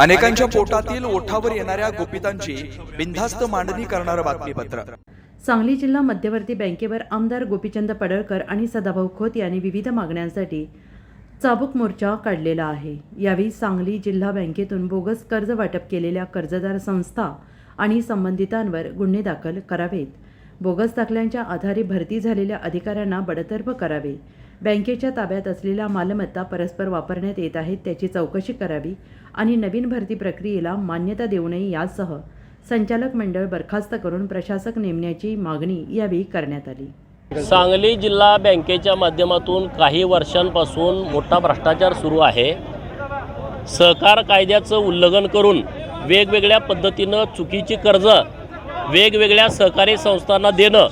अनेकांच्या पोटातील ओठावर येणाऱ्या गुपितांची बिनधास्त मांडणी करणारं बातमीपत्र. सांगली जिल्हा मध्यवर्ती बँकेवर आमदार गोपीचंद पडळकर आणि सदाभाऊ खोत यांनी विविध मागण्यांसाठी चाबूक मोर्चा काढलेला आहे. यावेळी सांगली जिल्हा बँकेतून बोगस कर्ज वाटप केलेल्या कर्जदार संस्था आणि संबंधितांवर गुन्हे दाखल करावेत. बोगस दाखल्यांच्या आधारे भरती झालेल्या अधिकाऱ्यांना बडतर्फ करावे. बँकेच्या ताब्यात असलेल्या मालमत्ता परस्पर वापरण्यात येत आहेत त्याची चौकशी करावी आणि नवीन भरती प्रक्रियेला मान्यता देऊ नये यासह संचालक मंडळ बरखास्त करून प्रशासक नेमण्याची मागणी यावेळी करण्यात आली. सांगली जिल्हा बँकेच्या माध्यमातून काही वर्षांपासून मोठा भ्रष्टाचार सुरू आहे. सहकार कायद्याचं उल्लंघन करून वेगवेगळ्या पद्धतीनं चुकीची कर्ज वेगवेगळ्या सहकारी संस्थांना देणं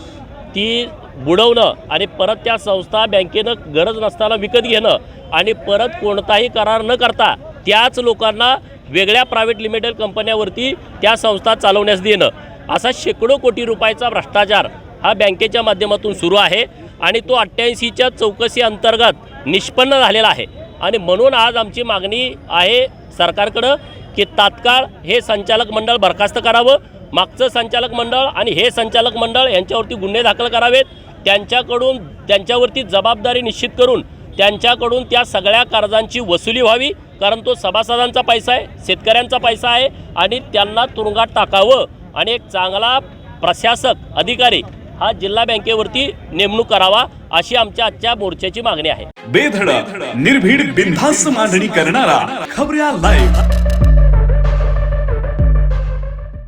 ती बुडवणं आणि परत त्या संस्था बँकेनं गरज नसताना विकत घेणं आणि परत कोणताही करार न करता त्याच लोकांना वेगळ्या प्रायव्हेट लिमिटेड कंपन्यावरती त्या संस्था चालवण्यास देणं. असा शेकडो कोटी रुपयाचा भ्रष्टाचार हा बँकेच्या माध्यमातून सुरू आहे आणि तो अठ्ठ्याऐंशीच्या चौकशी अंतर्गत निष्पन्न झालेला आहे. आणि म्हणून आज आमची मागणी आहे सरकारकडं की तात्काळ हे संचालक मंडळ बरखास्त करावं. मागचं संचालक मंडळ आणि हे संचालक मंडळ यांच्यावरती गुन्हे दाखल करावेत. त्यांच्याकडून त्यांच्यावरती जबाबदारी निश्चित करून त्यांच्याकडून त्या सगळ्या कर्जांची वसुली व्हावी. कारण तो सभासदांचा पैसा आहे शेतकऱ्यांचा पैसा आहे आणि त्यांना तुरुंगात टाकावं आणि एक चांगला प्रशासक अधिकारी हा जिल्हा बँकेवरती नेमणूक करावा अशी आमच्या आजच्या मोर्चाची मागणी आहे. बेधडक निर्भीड बिनधास्त मांडणी करणारा खबऱ्या लाईव्ह